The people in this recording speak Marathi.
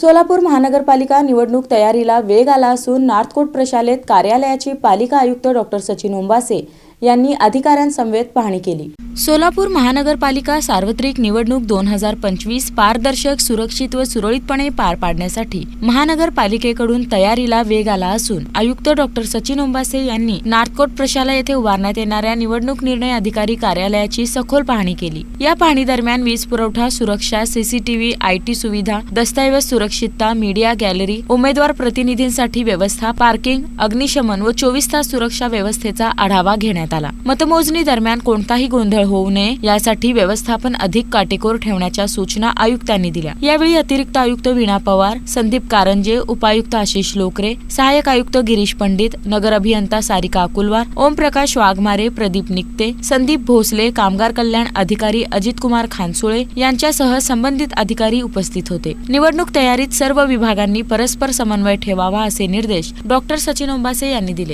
सोलापूर महानगरपालिका निवडणूक तयारीला वेग आला असून नार्थकोट प्रशालेत कार्यालयाची पालिका आयुक्त डॉक्टर सचिन ओंबासे यांनी अधिकाऱ्यांसमवेत पाहणी केली. सोलापूर महानगरपालिका सार्वत्रिक निवडणूक दोन हजार पंचवीस पारदर्शक सुरक्षित व सुरळीतपणे पार पाडण्यासाठी महानगरपालिकेकडून तयारीला वेग आला असून आयुक्त डॉक्टर सचिन ओंबासे यांनी नार्थकोट प्रशाला येथे उभारण्यात येणाऱ्या निवडणूक निर्णय अधिकारी कार्यालयाची सखोल पाहणी केली. या पाहणी दरम्यान वीज पुरवठा सुरक्षा सीसीटीव्ही आयटी सुविधा दस्तऐवज सुरक्षितता मीडिया गॅलरी उमेदवार प्रतिनिधींसाठी व्यवस्था पार्किंग अग्निशमन व चोवीस तास सुरक्षा व्यवस्थेचा आढावा घेण्यात आला. मतमोजणी दरम्यान कोणताही गोंधळ होऊ नये यासाठी व्यवस्थापन अधिक काटेकोर ठेवण्याच्या सूचना आयुक्तांनी दिल्या. यावेळी अतिरिक्त आयुक्त वीणा पवार संदीप कारंजे उपायुक्त आशिष लोकरे सहाय्यक आयुक्त गिरीश पंडित नगर अभियंता सारिका अकुलवार ओमप्रकाश वाघमारे प्रदीप निकते संदीप भोसले कामगार कल्याण अधिकारी अजित कुमार खानसुळे यांच्यासह संबंधित अधिकारी उपस्थित होते. निवडणूक तयारीत सर्व विभागांनी परस्पर समन्वय ठेवावा असे निर्देश डॉक्टर सचिन ओंबासे यांनी दिले.